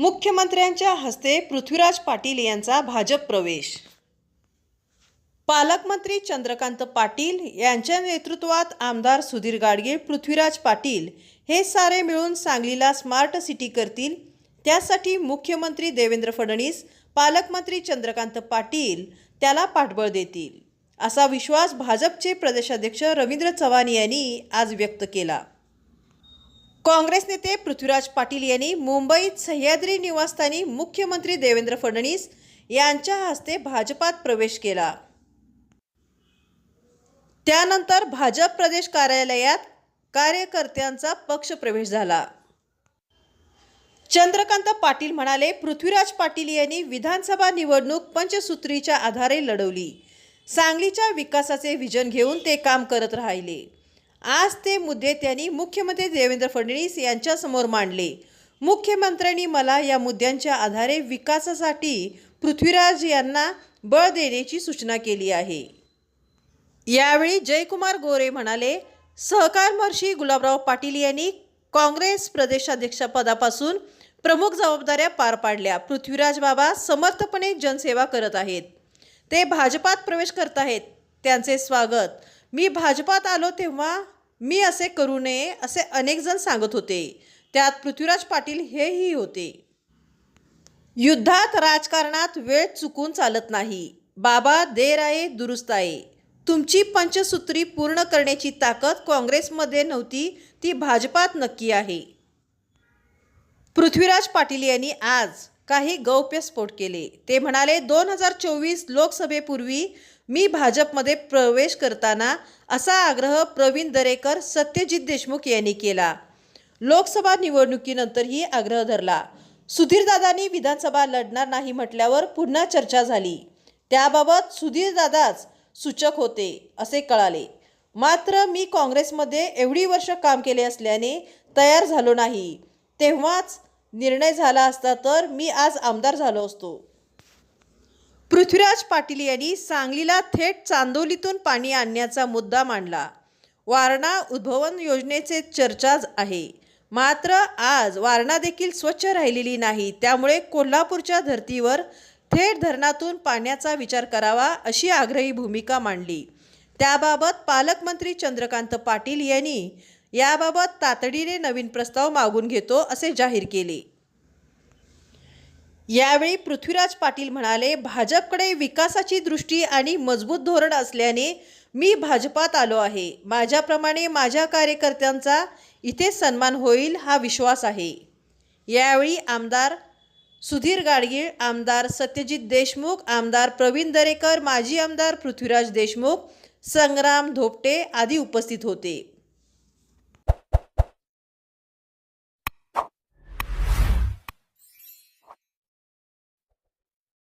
मुख्यमंत्र्यांच्या हस्ते पृथ्वीराज पाटील यांचा भाजप प्रवेश. पालकमंत्री चंद्रकांत पाटील यांच्या नेतृत्वात आमदार सुधीर गाडगे पृथ्वीराज पाटील हे सारे मिळून सांगलीला स्मार्ट सिटी करतील. त्यासाठी मुख्यमंत्री देवेंद्र फडणवीस पालकमंत्री चंद्रकांत पाटील त्याला पाठबळ देतील. असा विश्वास भाजपचे प्रदेशाध्यक्ष रवींद्र चव्हाण यांनी आज व्यक्त केला. काँग्रेस नेते पृथ्वीराज पाटील यांनी मुंबईत सह्याद्री निवासस्थानी मुख्यमंत्री देवेंद्र फडणवीस यांच्या हस्ते भाजपात प्रवेश केला. त्यानंतर भाजप प्रदेश कार्यालयात कार्यकर्त्यांचा पक्षप्रवेश झाला. चंद्रकांत पाटील म्हणाले पृथ्वीराज पाटील यांनी विधानसभा निवडणूक पंचसूत्रीच्या आधारे लढवली. सांगलीच्या विकासाचे विजन घेऊन ते काम करत राहिले. आज ते मुद्दे त्यांनी मुख्यमंत्री देवेंद्र फडणवीस यांच्यासमोर मांडले. मुख्यमंत्र्यांनी मला या मुद्द्यांच्या आधारे विकासासाठी पृथ्वीराज यांना बळ देण्याची सूचना केली आहे. यावेळी जयकुमार गोरे म्हणाले सहकार महर्षी गुलाबराव पाटील यांनी काँग्रेस प्रदेशाध्यक्षपदापासून प्रमुख जबाबदाऱ्या पार पाडल्या. पृथ्वीराज बाबा समर्थपणे जनसेवा करत आहेत. ते भाजपात प्रवेश करत आहेत. त्यांचे स्वागत. मी भाजपात आलो तेव्हा मी असे करू नये असे अनेकजण सांगत होते. त्यात पृथ्वीराज पाटील हेही होते. युद्धात राजकारणात वेळ चुकून चालत नाही. बाबा देर आहे दुरुस्त आहे तुमची पंचसूत्री पूर्ण करण्याची ताकद काँग्रेसमध्ये नव्हती ती भाजपात नक्की आहे. पृथ्वीराज पाटील यांनी आज काही गौप्यस्फोट केले. ते म्हणाले दोन हजार चोवीस लोकसभेपूर्वी मी भाजपमध्ये प्रवेश करताना असा आग्रह प्रवीण दरेकर सत्यजित देशमुख यांनी केला. लोकसभा निवडणुकीनंतरही आग्रह धरला. सुधीरदादांनी विधानसभा लढणार नाही म्हटल्यावर पुन्हा चर्चा झाली. त्याबाबत सुधीरदादाच सूचक होते असे कळाले. मात्र मी काँग्रेसमध्ये एवढी वर्ष काम केले असल्याने तयार झालो नाही. तेव्हाच निर्णय झाला असता तर मी आज आमदार झालो असतो. पृथ्वीराज पाटील यांनी सांगलीला थेट चांदोलीतून पाणी आणण्याचा मुद्दा मांडला. वारणा उद्भवन योजनेचे चर्चाच आहे. मात्र आज वारणा देखील स्वच्छ राहिलेली नाही. त्यामुळे कोल्हापूरच्या धर्तीवर थेट धरणातून पाण्याचा विचार करावा अशी आग्रही भूमिका मांडली. त्याबाबत पालकमंत्री चंद्रकांत पाटील यांनी याबाबत तातडीने नवीन प्रस्ताव मागून घेतो असे जाहीर केले. यावेळी पृथ्वीराज पाटील म्हणाले भाजपकडे विकासाची दृष्टी आणि मजबूत धोरण असल्याने मी भाजपात आलो आहे. माझ्याप्रमाणे माझ्या कार्यकर्त्यांचा इथे सन्मान होईल हा विश्वास आहे. यावेळी आमदार सुधीर गाडगीळ आमदार सत्यजित देशमुख आमदार प्रवीण दरेकर माजी आमदार पृथ्वीराज देशमुख संग्राम धोपटे आदी उपस्थित होते.